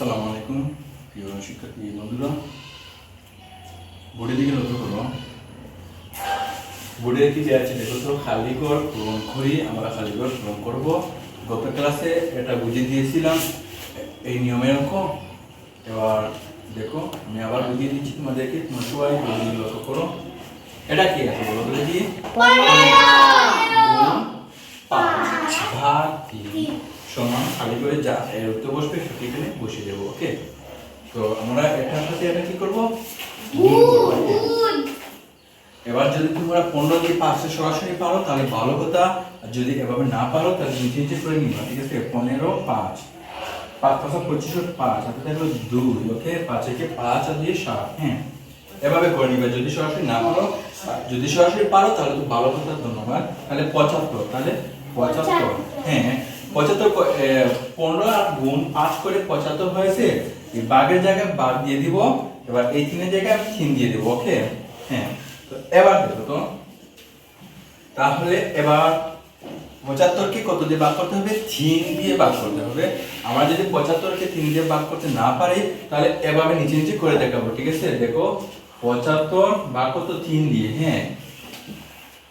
আসসালামু আলাইকুম, প্রিয় শিক্ষার্থী বন্ধুরা। বোর্ডের দিকে লক্ষ্য করো। বোর্ডে কি দেওয়া আছে দেখো তো, খালি ঘর পূরণ করি আমরা খালি ঘর পূরণ করব। গত ক্লাসে এটা বুঝিয়ে দিয়েছিলাম, এই নিয়মের অঙ্ক। এবার দেখো, আমি আবার বুঝিয়ে দিচ্ছি তোমাদেরকে, তোমরা সবাই বোর্ডের লক্ষ্য করো। এটা কি আছে বলো দেখি? তিন সমান খালি করে যা এর উত্তর বসবে সেটা এখানে বসিয়ে দেবো ওকে? তো আমরা এটার সাথে এটা কি করব? এবার যদি তোমরা পনেরো দিয়ে পাঁচশো সরাসরি পারো তাহলে ভালো কথা। আর যদি এভাবে না পারো তাহলে নিচে নিচে করে নিবা ঠিক আছে? পনেরো পাঁচ। পাঁচ পাঁচ পঁচিশ পাঁচ হাতে থাকল দুই ওকে? পাঁচ একে পাঁচ আর দিয়ে সাত হ্যাঁ? এভাবে করে নিবে যদি সরাসরি না পারো যদি সরাসরি পারো তাহলে তো ভালো কথা ধন্যবাদ। তাহলে পঁচাত্তর তাহলে পঁচাত্তর। হ্যাঁ পঁচাত্তর ক- এ, পনেরো আর গুণ পাঁচ করে পঁচাত্তর হয়েছে বাঘের জায়গায় বাঘ দিয়ে দিব এবার এই তিনের জায়গায় তিন দিয়ে দেবো ওকে? হ্যাঁ তো এবার দেখো তো। তাহলে এবার পঁচাত্তরকে কত দিয়ে ভাগ করতে হবে? তিন দিয়ে ভাগ করতে হবে। আমরা যদি পঁচাত্তরকে তিন দিয়ে ভাগ করতে না পারি তাহলে এভাবে নিচে নিচে করে দেখাবো ঠিক আছে? দেখো পঁচাত্তর ভাগ কত তিন দিয়ে হ্যাঁ।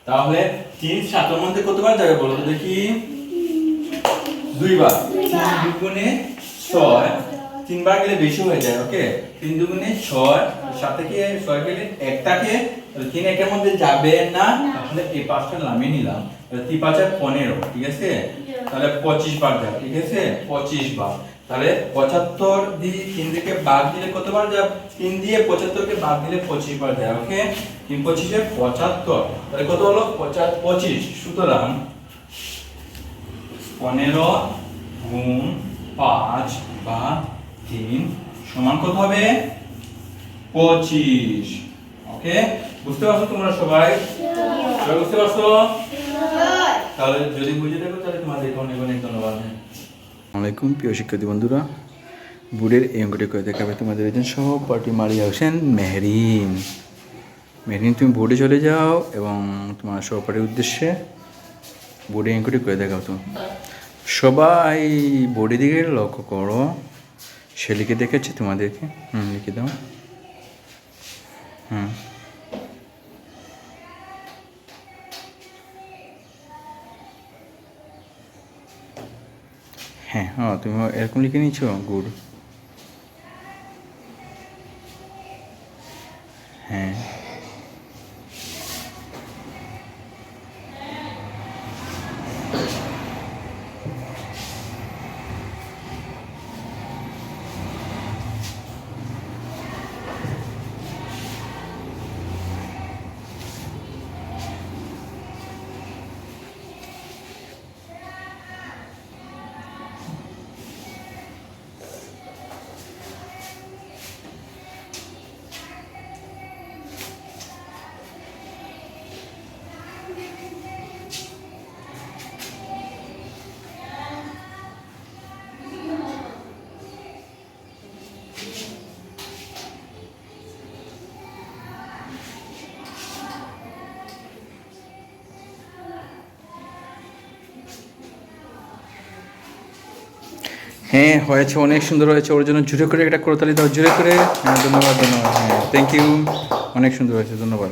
তাহলে তিন সাতের মধ্যে কতবার যাবে বলো তো দেখি? দুইবার। তিন দুগুণে ছয় তিনবার গেলে বেশি হয়ে যায় ওকে তিন দুগুণে ছয় সাথে কি ছয় গেলে একটাকে তিন একের মধ্যে যাবে না? তাহলে এই পাঁচটা নামিয়ে নিলাম। তিন পাঁচে পনেরো, ঠিক আছে? তাহলে পঁচিশ বার যাবে, ঠিক আছে? পঁচিশ বার। তাহলে পঁচাত্তর দিয়ে তিন থেকে বাদ দিলে কতবার যাবে তিন দিয়ে পঁচাত্তরকে বাদ দিলে পঁচিশ বার যায় ওকে? তিন পঁচিশে পঁচাত্তর। তাহলে কত হলো? পঁচিশ। সুতরাং পনেরো গুণ পাঁচ বা তিন সমান কত হবে? পঁচিশ। ওকে? বুঝতে পারছ তোমরা সবাই? বুঝতে পারছ? তাহলে যদি বুঝে থাকো তাহলে তোমাদেরকে অনেক অনেক ধন্যবাদ। আলাইকুম, প্রিয় শিক্ষার্থী বন্ধুরা। বুড়ের এই অঙ্কটি করে দেখাবে তোমাদের একজন সহপাঠী মারিয়া হোসেন মেহরিন। মেহরিন, তুমি বোর্ডে চলে যাও এবং তোমার সহপাঠীর উদ্দেশ্যে বোর্ডে অঙ্কটি করে দেখাও তো। সবাই বোর্ডের দিকে লক্ষ্য করো। সে লিখে দেখেছি তোমাদেরকে। হুম, লিখে দাও। হুম। হ্যাঁ হ্যাঁ তুমি এরকম লিখে নিয়েছো? গুড হ্যাঁ। হ্যাঁ হয়েছে, অনেক সুন্দর হয়েছে। ওর জন্য জুড়ে করে একটা করতালি দাও জুড়ে করে। হ্যাঁ ধন্যবাদ ধন্যবাদ। হ্যাঁ থ্যাংক ইউ অনেক সুন্দর হয়েছে, ধন্যবাদ।